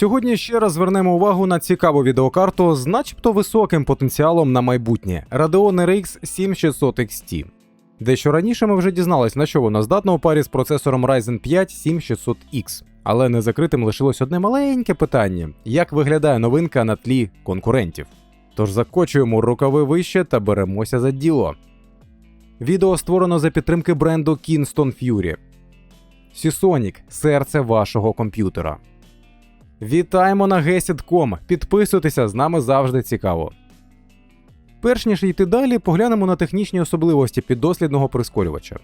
Сьогодні ще раз звернемо увагу на цікаву відеокарту з начебто високим потенціалом на майбутнє Radeon RX 7600 XT. Дещо раніше ми вже дізнались, на що вона здатна у парі з процесором Ryzen 5 7600X. Але не закритим лишилось одне маленьке питання: як виглядає новинка на тлі конкурентів? Тож закочуємо рукави вище та беремося за діло. Відео створено за підтримки бренду Kingston Fury. Seasonic – серце вашого комп'ютера. Вітаємо на Gesit.com. Підписуйтеся, з нами завжди цікаво. Перш ніж йти далі, поглянемо на технічні особливості піддослідного прискорювача.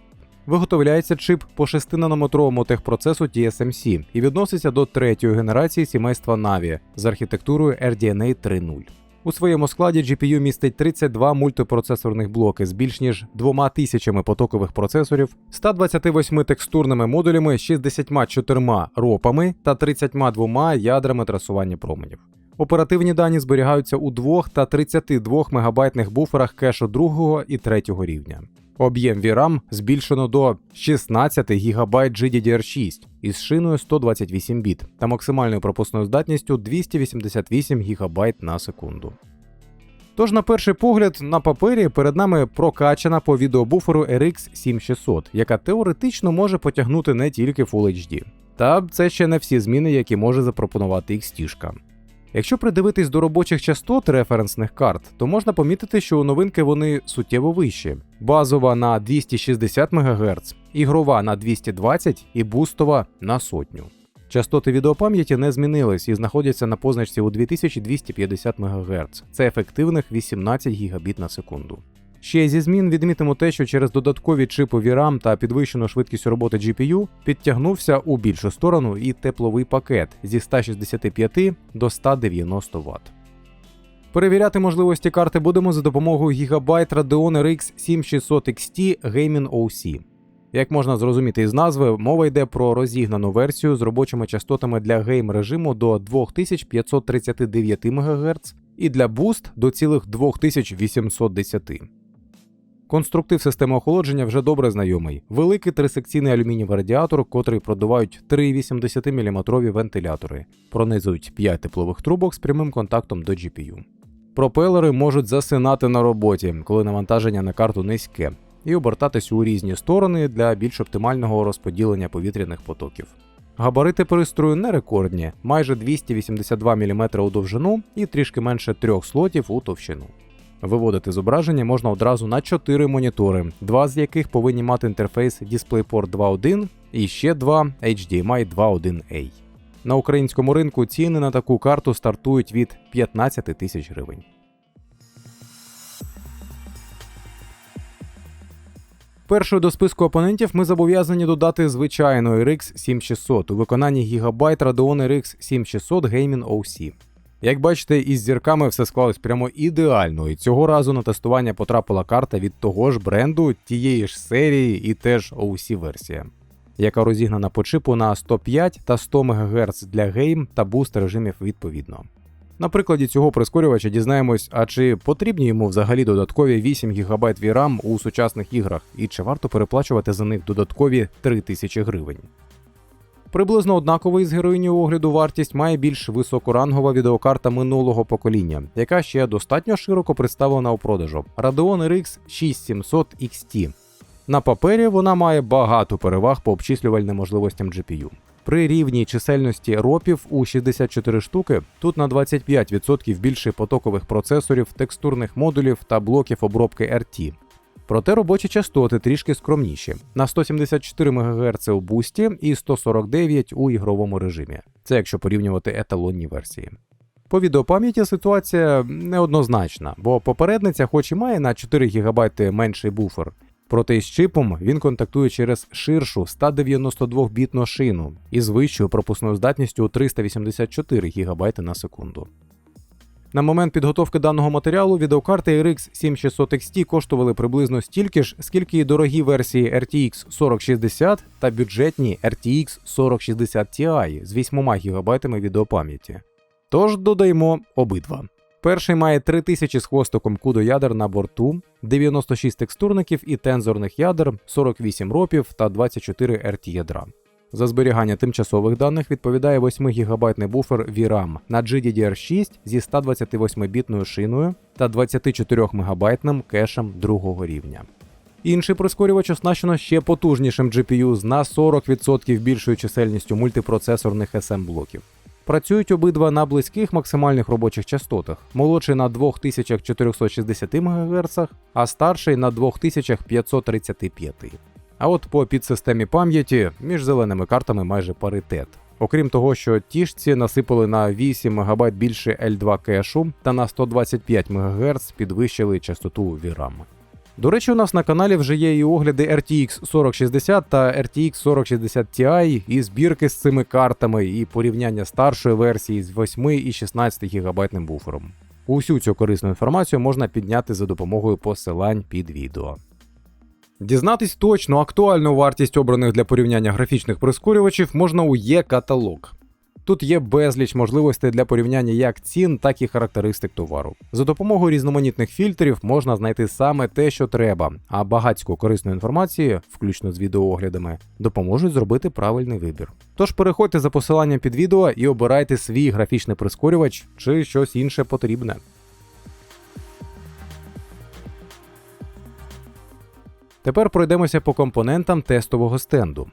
Виготовляється чип по 6-нанометровому техпроцесу TSMC і відноситься до третьої генерації сімейства Navi з архітектурою RDNA 3.0. У своєму складі GPU містить 32 мультипроцесорних блоки з більш ніж 2000 потокових процесорів, 128 текстурними модулями, 64 ропами та 32 ядрами трасування променів. Оперативні дані зберігаються у 2 та 32 мегабайтних буферах кешу другого і третього рівня. Об'єм VRAM збільшено до 16 ГБ GDDR6 із шиною 128 біт та максимальною пропускною здатністю 288 ГБ на секунду. Тож, на перший погляд, на папері перед нами прокачана по відеобуферу RX 7600, яка теоретично може потягнути не тільки Full HD. Та це ще не всі зміни, які може запропонувати XT. Якщо придивитись до робочих частот референсних карт, то можна помітити, що у новинки вони суттєво вищі: базова на 260 МГц, ігрова на 220 і бустова на сотню. Частоти відеопам'яті не змінились і знаходяться на позначці у 2250 МГц. Це ефективних 18 Гбіт на секунду. Ще зі змін відмітимо те, що через додаткові чипи VRAM та підвищену швидкість роботи GPU підтягнувся у більшу сторону і тепловий пакет зі 165 до 190 Вт. Перевіряти можливості карти будемо за допомогою Gigabyte Radeon RX 7600 XT Gaming OC. Як можна зрозуміти із назви, мова йде про розігнану версію з робочими частотами для гейм режиму до 2539 МГц і для Boost до цілих 2810. Конструктив системи охолодження вже добре знайомий. Великий трисекційний алюмінієвий радіатор, котрий продувають три 80-мм вентилятори, пронизують 5 теплових трубок з прямим контактом до GPU. Пропелери можуть засинати на роботі, коли навантаження на карту низьке, і обертатись у різні сторони для більш оптимального розподілення повітряних потоків. Габарити пристрою не рекордні, майже 282 мм у довжину і трішки менше трьох слотів у товщину. Виводити зображення можна одразу на 4 монітори, два з яких повинні мати інтерфейс DisplayPort 2.1 і ще два HDMI 2.1A. На українському ринку ціни на таку карту стартують від 15 тисяч гривень. Першою до списку опонентів ми зобов'язані додати звичайну RX 7600 у виконанні Gigabyte Radeon RX 7600 Gaming OC. Як бачите, із зірками все склалось прямо ідеально, і цього разу на тестування потрапила карта від того ж бренду, тієї ж серії і теж OC версія, яка розігнана по чипу на 105 та 100 МГц для гейм та буст режимів відповідно. На прикладі цього прискорювача дізнаємось, а чи потрібні йому взагалі додаткові 8 ГБ VRAM у сучасних іграх, і чи варто переплачувати за них додаткові 3000 гривень. Приблизно однаковий з героїню огляду вартість має більш високорангова відеокарта минулого покоління, яка ще достатньо широко представлена у продажу Radeon RX 6700 XT. На папері вона має багато переваг по обчислювальним можливостям GPU. При рівній чисельності ропів у 64 штуки тут на 25% більше потокових процесорів, текстурних модулів та блоків обробки RT. Проте робочі частоти трішки скромніші на 174 МГц у бусті і 149 у ігровому режимі. Це якщо порівнювати еталонні версії. По відеопам'яті ситуація неоднозначна, бо попередниця, хоч і має на 4 ГБ менший буфер, проте із чипом він контактує через ширшу 192-бітну шину із вищою пропускною здатністю 384 ГБ на секунду. На момент підготовки даного матеріалу відеокарти RX 7600 XT коштували приблизно стільки ж, скільки і дорогі версії RTX 4060 та бюджетні RTX 4060 Ti з 8 ГБ відеопам'яті. Тож додаємо обидва. Перший має 3000 з хвостиком CUDA ядер на борту, 96 текстурників і тензорних ядер, 48 ропів та 24 RT ядра. За зберігання тимчасових даних відповідає 8 гігабайтний буфер VRAM на GDDR6 зі 128-бітною шиною та 24 мегабайтним кешем другого рівня. Інший прискорювач оснащено ще потужнішим GPU з на 40% більшою чисельністю мультипроцесорних SM блоків. Працюють обидва на близьких максимальних робочих частотах, молодший на 2460 МГц, а старший на 2535. А от по підсистемі пам'яті між зеленими картами майже паритет. Окрім того, що тішці насипали на 8 МБ більше L2 кешу та на 125 МГц підвищили частоту VRAM. До речі, у нас на каналі вже є і огляди RTX 4060 та RTX 4060 Ti, і збірки з цими картами, і порівняння старшої версії з 8 і 16 гігабайтним буфером. Усю цю корисну інформацію можна підняти за допомогою посилань під відео. Дізнатись точну актуальну вартість обраних для порівняння графічних прискорювачів можна у Є-каталог. Тут є безліч можливостей для порівняння як цін, так і характеристик товару. За допомогою різноманітних фільтрів можна знайти саме те, що треба, а багатську корисної інформації, включно з відеооглядами, допоможуть зробити правильний вибір. Тож переходьте за посиланням під відео і обирайте свій графічний прискорювач чи щось інше потрібне. Тепер пройдемося по компонентам тестового стенду.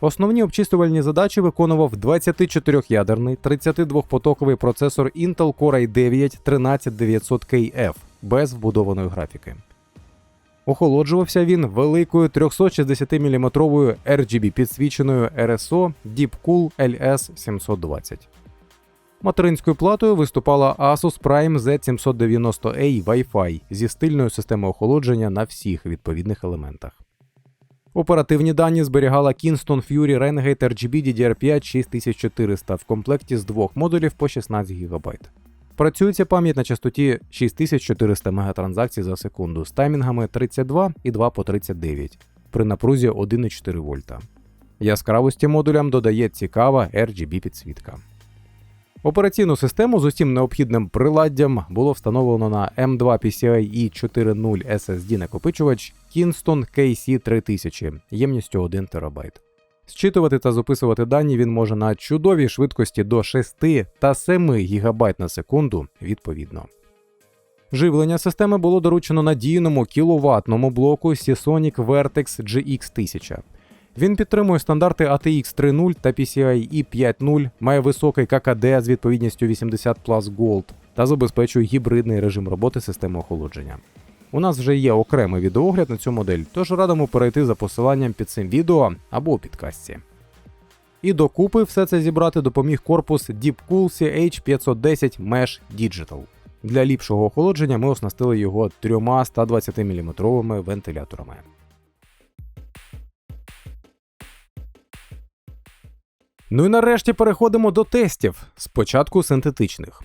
Основні обчислювальні задачі виконував 24-ядерний 32-потоковий процесор Intel Core i9 13900KF без вбудованої графіки. Охолоджувався він великою 360-мм RGB підсвіченою RSO Deepcool LS720. Материнською платою виступала Asus Prime Z790A Wi-Fi зі стильною системою охолодження на всіх відповідних елементах. Оперативні дані зберігала Kingston Fury Renegade RGB DDR5 6400 в комплекті з двох модулів по 16 ГБ. Працюється пам'ять на частоті 6400 мегатранзакцій за секунду з таймінгами 32 і 2 по 39 при напрузі 1,4 вольта. Яскравості модулям додає цікава RGB підсвітка. Операційну систему з усім необхідним приладдям було встановлено на M2 PCIe 4.0 SSD накопичувач Kingston KC3000 ємністю 1 ТБ. Зчитувати та записувати дані він може на чудовій швидкості до 6 та 7 ГБ на секунду відповідно. Живлення системи було доручено надійному кіловатному блоку Seasonic Vertex GX1000. Він підтримує стандарти ATX 3.0 та PCIe 5.0, має високий ККД з відповідністю 80 Plus Gold та забезпечує гібридний режим роботи системи охолодження. У нас вже є окремий відеогляд на цю модель, тож радимо перейти за посиланням під цим відео або у підкасті. І докупи все це зібрати допоміг корпус Deepcool CH510 Mesh Digital. Для ліпшого охолодження ми оснастили його трьома 120 мм вентиляторами. Ну і нарешті переходимо до тестів, спочатку синтетичних.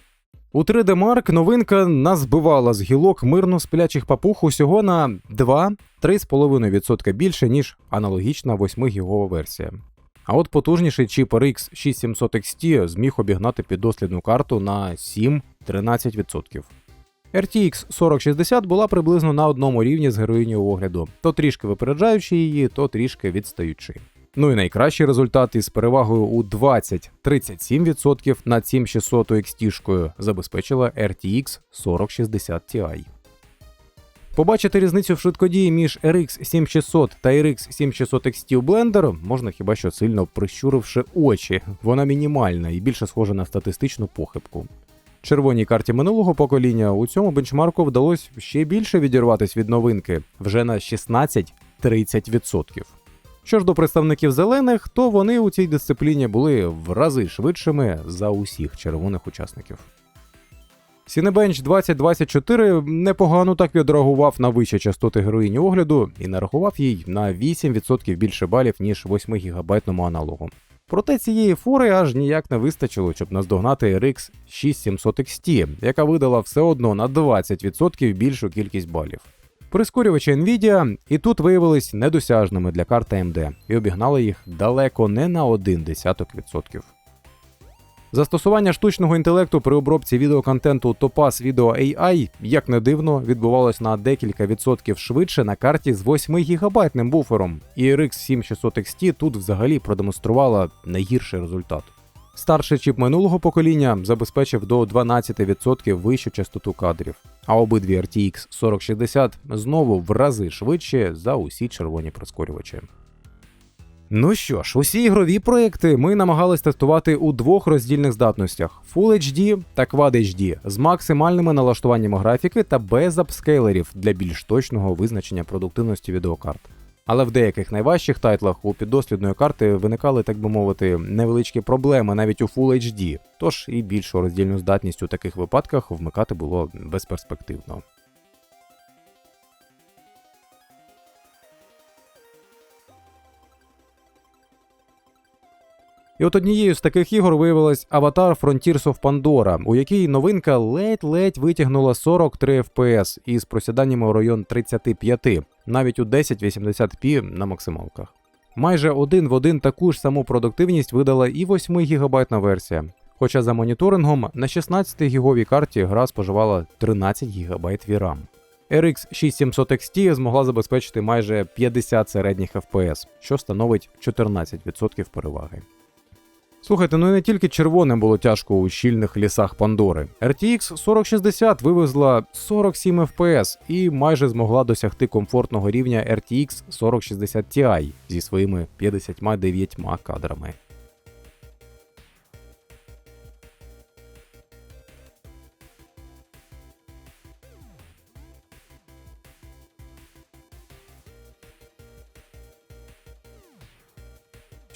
У 3D Mark новинка назбивала з гілок мирно сплячих папух усього на 2-3,5% більше, ніж аналогічна 8 гігова версія. А от потужніший чіп RX 6700 XT зміг обігнати піддослідну карту на 7-13%. RTX 4060 була приблизно на одному рівні з героїню огляду, то трішки випереджаючи її, то трішки відстаючи. Ну і найкращий результат із перевагою у 20-37% над 7600 XT забезпечила RTX 4060 Ti. Побачити різницю в швидкодії між RX 7600 та RX 7600 XT у Blender можна хіба що сильно прищуривши очі. Вона мінімальна і більше схожа на статистичну похибку. Червоній карті минулого покоління у цьому бенчмарку вдалося ще більше відірватися від новинки вже на 16-30%. Що ж до представників зелених, то вони у цій дисципліні були в рази швидшими за усіх червоних учасників. Cinebench 2024 непогано так відреагував на вищі частоти героїні огляду і нарахував їй на 8% більше балів, ніж 8 гігабайтному аналогу. Проте цієї фори аж ніяк не вистачило, щоб наздогнати RX 6700 XT, яка видала все одно на 20% більшу кількість балів. Прискорювачі Nvidia і тут виявились недосяжними для карт AMD і обігнали їх далеко не на один десяток відсотків. Застосування штучного інтелекту при обробці відеоконтенту Topaz Video AI, як не дивно, відбувалось на декілька відсотків швидше на карті з 8 гігабайтним буфером, і RX 7600 XT тут взагалі продемонструвала найгірший результат. Старший чіп минулого покоління забезпечив до 12% вищу частоту кадрів, а обидві RTX 4060 знову в рази швидше за усі червоні прискорювачі. Ну що ж, усі ігрові проекти ми намагались тестувати у двох роздільних здатностях: Full HD та Quad HD з максимальними налаштуваннями графіки та без апскейлерів для більш точного визначення продуктивності відеокарт. Але в деяких найважчих тайтлах у піддослідної карти виникали, так би мовити, невеличкі проблеми навіть у Full HD, тож і більшу роздільну здатність у таких випадках вмикати було безперспективно. І от однією з таких ігор виявилась Avatar Frontiers of Pandora, у якій новинка ледь-ледь витягнула 43 FPS із просіданнями у район 35, навіть у 1080p на максималках. Майже один в один таку ж саму продуктивність видала і 8 гігабайтна версія. Хоча за моніторингом на 16 гіговій карті гра споживала 13 ГБ VRAM. RX 6700 XT змогла забезпечити майже 50 середніх FPS, що становить 14% переваги. Слухайте, ну і не тільки червоним було тяжко у щільних лісах Пандори. RTX 4060 вивезла 47 FPS і майже змогла досягти комфортного рівня RTX 4060 Ti зі своїми 59 кадрами.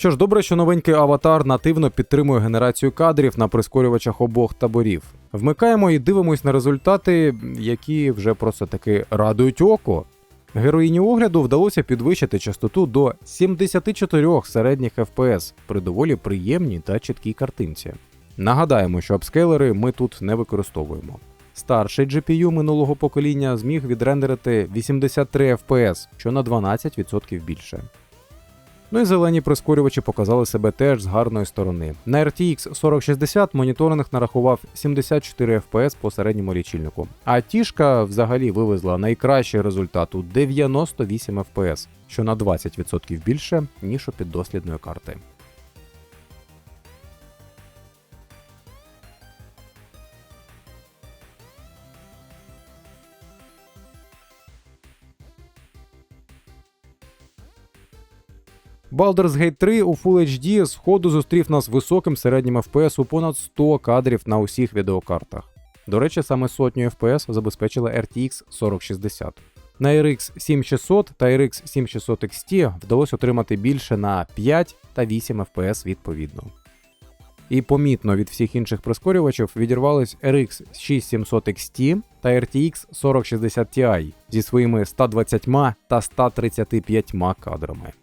Що ж, добре, що новенький аватар нативно підтримує генерацію кадрів на прискорювачах обох таборів. Вмикаємо і дивимось на результати, які вже просто таки радують око. Героїні огляду вдалося підвищити частоту до 74 середніх FPS при доволі приємній та чіткій картинці. Нагадаємо, що апскейлери ми тут не використовуємо. Старший GPU минулого покоління зміг відрендерити 83 FPS, що на 12% більше. Ну і зелені прискорювачі показали себе теж з гарної сторони. На RTX 4060 моніторинг нарахував 74 FPS по середньому лічильнику, а тішка взагалі вивезла найкращий результат у 98 FPS, що на 20% більше, ніж у піддослідної карти. Baldur's Gate 3 у Full HD сходу зустрів нас високим середнім FPS у понад 100 кадрів на усіх відеокартах. До речі, саме сотню FPS забезпечила RTX 4060. На RX 7600 та RX 7600 XT вдалося отримати більше на 5 та 8 FPS відповідно. І помітно від всіх інших прискорювачів відірвались RX 6700 XT та RTX 4060 Ti зі своїми 120 та 135 кадрами.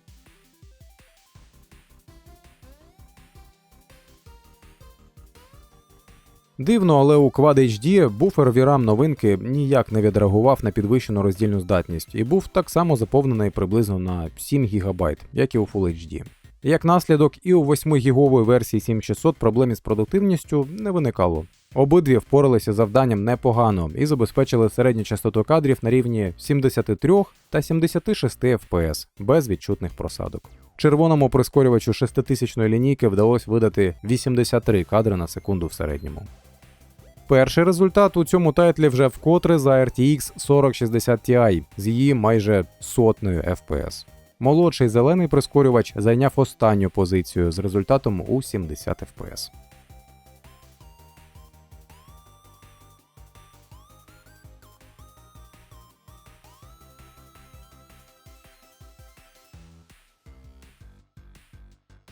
Дивно, але у Quad HD буфер VRAM новинки ніяк не відреагував на підвищену роздільну здатність і був так само заповнений приблизно на 7 ГБ, як і у Full HD. Як наслідок, і у 8 гігової версії 7600 проблем із продуктивністю не виникало. Обидві впоралися завданням непогано і забезпечили середню частоту кадрів на рівні 73 та 76 FPS без відчутних просадок. Червоному прискорювачу 6000 лінійки вдалося видати 83 кадри на секунду в середньому. Перший результат у цьому тайтлі вже вкотре за RTX 4060 Ti з її майже сотнею FPS. Молодший зелений прискорювач зайняв останню позицію з результатом у 70 FPS.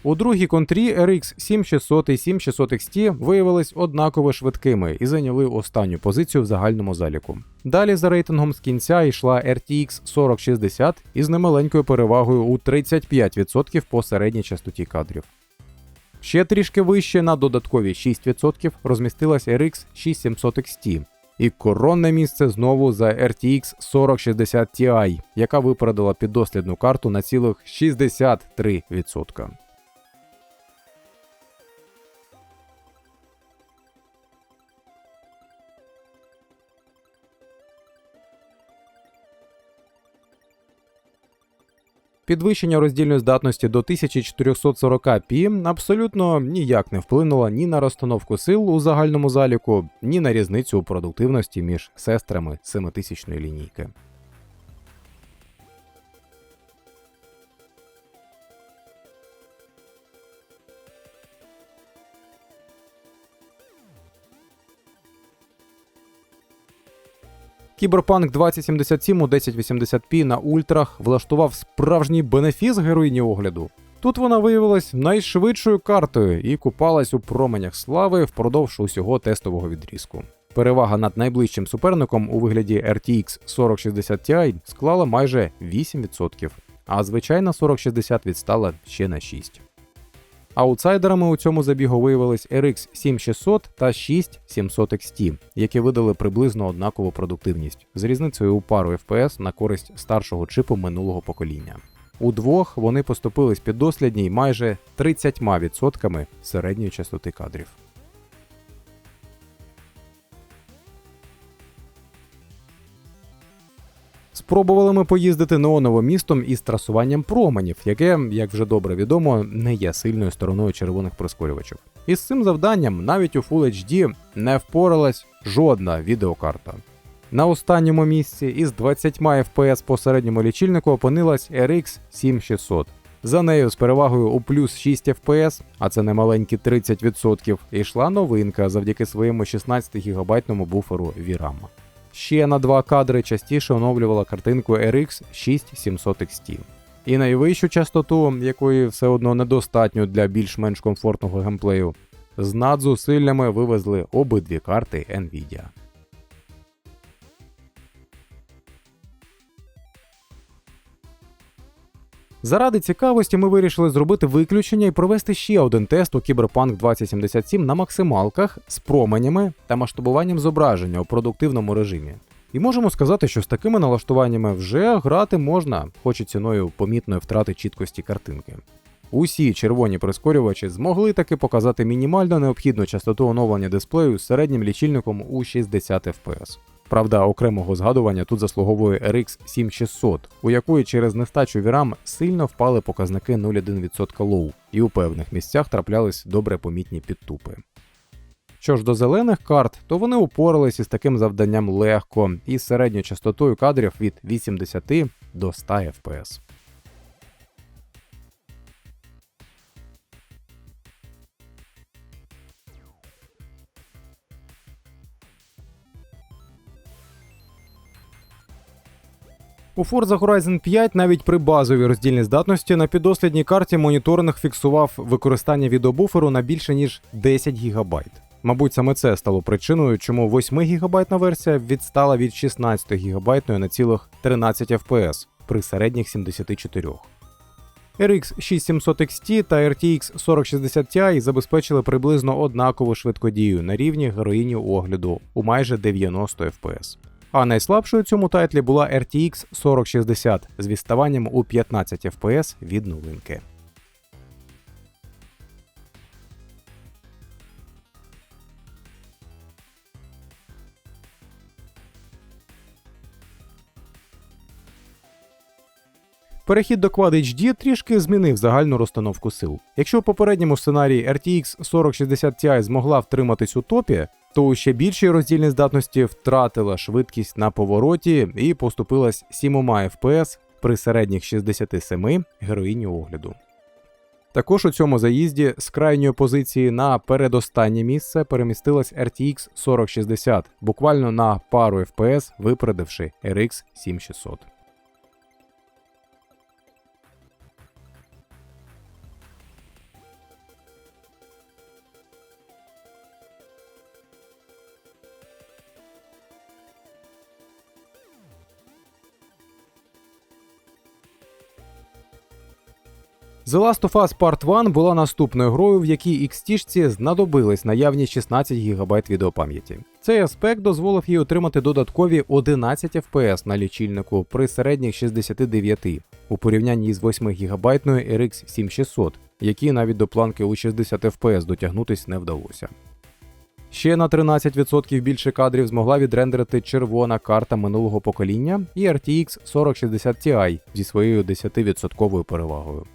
У другій контрі RX 7600 і 7600 XT виявились однаково швидкими і зайняли останню позицію в загальному заліку. Далі за рейтингом з кінця йшла RTX 4060 із немаленькою перевагою у 35% по середній частоті кадрів. Ще трішки вище на додаткові 6% розмістилась RX 6700 XT. І коронне місце знову за RTX 4060 Ti, яка випередила піддослідну карту на цілих 63%. Підвищення роздільної здатності до 1440 пі абсолютно ніяк не вплинуло ні на розстановку сил у загальному заліку, ні на різницю у продуктивності між сестрами 7000 лінійки. Кіберпанк 2077 у 1080p на ультрах влаштував справжній бенефіс героїні огляду. Тут вона виявилась найшвидшою картою і купалась у променях слави впродовж усього тестового відрізку. Перевага над найближчим суперником у вигляді RTX 4060 Ti склала майже 8%, а звичайна 4060 відстала ще на 6%. Аутсайдерами у цьому забігу виявились RX 7600 та 6700 XT, які видали приблизно однакову продуктивність з різницею у пару FPS на користь старшого чипу минулого покоління. Удвох вони поступились піддослідній майже 30% середньої частоти кадрів. Спробували ми поїздити неоновим містом із трасуванням променів, яке, як вже добре відомо, не є сильною стороною червоних прискорювачів. І з цим завданням навіть у Full HD не впоралась жодна відеокарта. На останньому місці із 20 FPS по середньому лічильнику опинилась RX 7600. За нею з перевагою у плюс 6 FPS, а це немаленькі 30%, йшла новинка завдяки своєму 16 гігабайтному буферу VRAM. Ще на два кадри частіше оновлювала картинку RX 6700 XT. І найвищу частоту, якої все одно недостатньо для більш-менш комфортного геймплею, з надзусиллями вивезли обидві карти Nvidia. Заради цікавості ми вирішили зробити виключення і провести ще один тест у Cyberpunk 2077 на максималках з променями та масштабуванням зображення у продуктивному режимі. І можемо сказати, що з такими налаштуваннями вже грати можна, хоч і ціною помітної втрати чіткості картинки. Усі червоні прискорювачі змогли таки показати мінімально необхідну частоту оновлення дисплею з середнім лічильником у 60 FPS. Правда, окремого згадування тут заслуговує RX 7600, у якої через нестачу вірам сильно впали показники 0,1% лоу, і у певних місцях траплялись добре помітні підтупи. Що ж до зелених карт, то вони упорались із таким завданням легко із середньою частотою кадрів від 80 до 100 FPS. У Forza Horizon 5 навіть при базовій роздільній здатності на піддослідній карті моніторинг фіксував використання відеобуферу на більше ніж 10 ГБ. Мабуть, саме це стало причиною, чому 8 гігабайтна версія відстала від 16 гігабайтної на цілих 13 FPS при середніх 74. RX 6700 XT та RTX 4060 Ti забезпечили приблизно однакову швидкодію на рівні героїні огляду у майже 90 FPS. А найслабшою цьому тайтлі була RTX 4060 з відставанням у 15 FPS від новинки. Перехід до Quad HD трішки змінив загальну розстановку сил. Якщо в попередньому сценарії RTX 4060 Ti змогла втриматись у топі, то у ще більшій роздільній здатності втратила швидкість на повороті і поступилась 7 FPS при середніх 67 героїні огляду. Також у цьому заїзді з крайньої позиції на передостаннє місце перемістилась RTX 4060, буквально на пару FPS випередивши RX 7600. The Last of Us Part 1 була наступною грою, в якій XT-шці знадобились наявні 16 ГБ відеопам'яті. Цей аспект дозволив їй отримати додаткові 11 FPS на лічильнику при середніх 69 у порівнянні з 8 ГБ RX 7600, які навіть до планки у 60 FPS дотягнутись не вдалося. Ще на 13% більше кадрів змогла відрендерити червона карта минулого покоління і RTX 4060 Ti зі своєю 10% перевагою.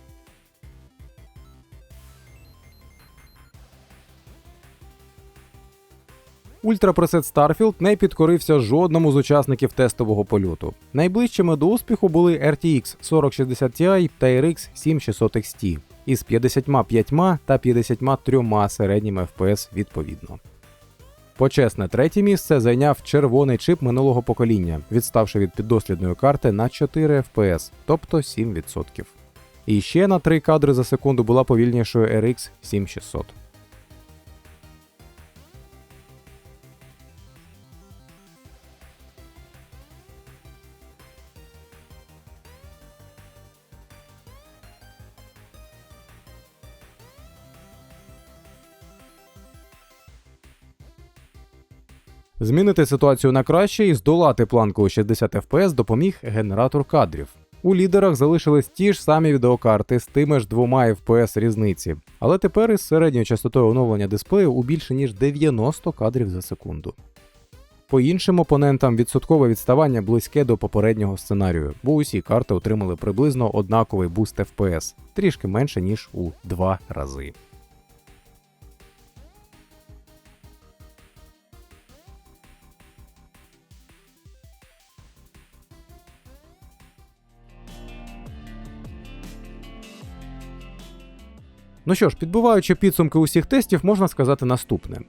Ультрапресет Starfield не підкорився жодному з учасників тестового польоту. Найближчими до успіху були RTX 4060 Ti та RX 7600 XT із 55 та 53 середніми FPS відповідно. Почесне третє місце зайняв червоний чип минулого покоління, відставши від піддослідної карти на 4 FPS, тобто 7%. І ще на 3 кадри за секунду була повільнішою RX 7600. Змінити ситуацію на краще і здолати планку у 60 FPS допоміг генератор кадрів. У лідерах залишились ті ж самі відеокарти з тими ж двома FPS різниці, але тепер із середньою частотою оновлення дисплею у більше ніж 90 кадрів за секунду. По іншим опонентам відсоткове відставання близьке до попереднього сценарію, бо усі карти отримали приблизно однаковий буст FPS, трішки менше ніж у два рази. Ну що ж, підбиваючи підсумки усіх тестів, можна сказати наступне.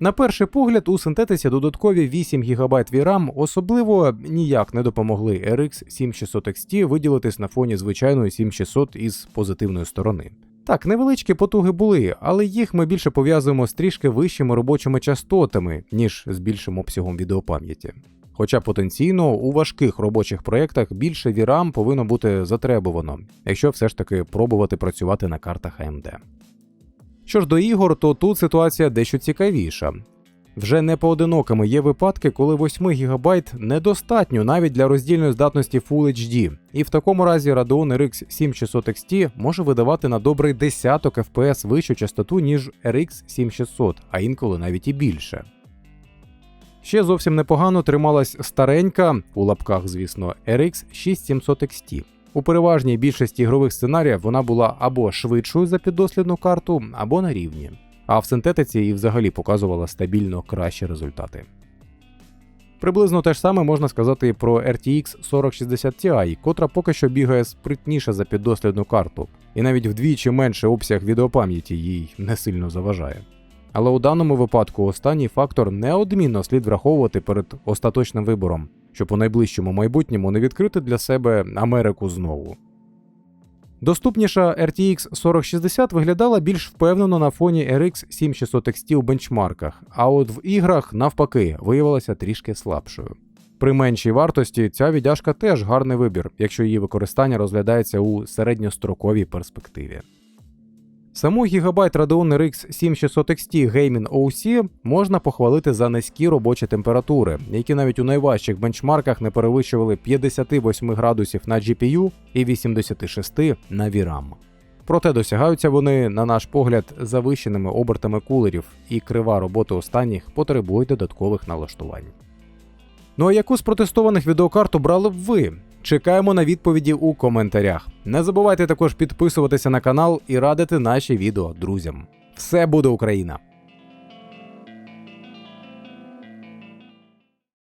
На перший погляд, у синтетиці додаткові 8 ГБ VRAM особливо ніяк не допомогли RX 7600 XT виділитись на фоні звичайної 7600 із позитивної сторони. Так, невеличкі потуги були, але їх ми більше пов'язуємо з трішки вищими робочими частотами, ніж з більшим обсягом відеопам'яті. Хоча потенційно у важких робочих проєктах більше VRAM повинно бути затребувано, якщо все ж таки пробувати працювати на картах AMD. Що ж до ігор, то тут ситуація дещо цікавіша. Вже не поодинокими є випадки, коли 8 ГБ недостатньо навіть для роздільної здатності Full HD, і в такому разі Radeon RX 7600 XT може видавати на добрий десяток FPS вищу частоту, ніж RX 7600, а інколи навіть і більше. Ще зовсім непогано трималась старенька, у лапках, звісно, RX 6700 XT. У переважній більшості ігрових сценаріїв вона була або швидшою за піддослідну карту, або на рівні. А в синтетиці і взагалі показувала стабільно кращі результати. Приблизно те ж саме можна сказати і про RTX 4060 Ti, котра поки що бігає спритніше за піддослідну карту, і навіть вдвічі менше обсяг відеопам'яті їй не сильно заважає. Але у даному випадку останній фактор неодмінно слід враховувати перед остаточним вибором, щоб у найближчому майбутньому не відкрити для себе Америку знову. Доступніша RTX 4060 виглядала більш впевнено на фоні RX 7600 XT у бенчмарках, а от в іграх, навпаки, виявилася трішки слабшою. При меншій вартості ця віддяжка теж гарний вибір, якщо її використання розглядається у середньостроковій перспективі. Саму Gigabyte Radeon RX 7600 XT Gaming OC можна похвалити за низькі робочі температури, які навіть у найважчих бенчмарках не перевищували 58 градусів на GPU і 86 на VRAM. Проте досягаються вони, на наш погляд, завищеними обертами кулерів, і крива роботи останніх потребує додаткових налаштувань. Ну а яку з протестованих відеокарт обрали б ви? Чекаємо на відповіді у коментарях. Не забувайте також підписуватися на канал і радити наші відео друзям. Все буде Україна!